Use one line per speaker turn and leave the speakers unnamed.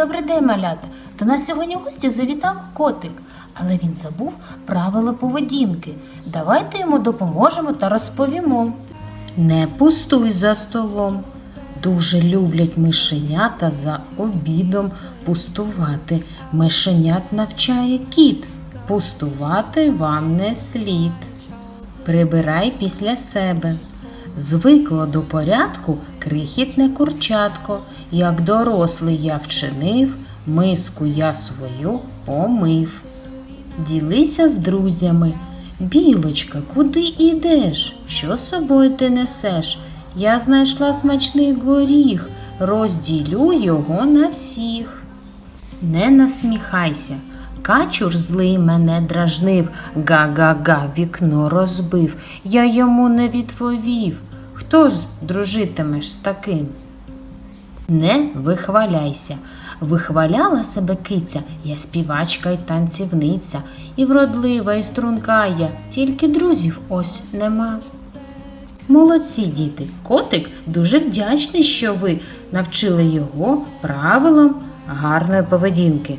Добрий день, малята. До нас сьогодні в гості завітав котик, але він забув правила поведінки. Давайте йому допоможемо та розповімо. Не пустуй за столом. Дуже люблять мишенята за обідом пустувати. Мишенят навчає кіт. Пустувати вам не слід. Прибирай після себе. Звикло до порядку крихітне курчатко. Як дорослий я вчинив, миску я свою помив. Ділися з друзями. Білочка, куди ідеш? Що з собою ти несеш? Я знайшла смачний горіх, розділю його на всіх. Не насміхайся. Качур злий мене дражнив, га-га-га, вікно розбив. Я йому не відповів. Хто ж дружитимеш з таким? Не вихваляйся. Вихваляла себе киця, я співачка й танцівниця, і вродлива, і струнка я, тільки друзів ось нема. Молодці діти, котик дуже вдячний, що ви навчили його правилам гарної поведінки.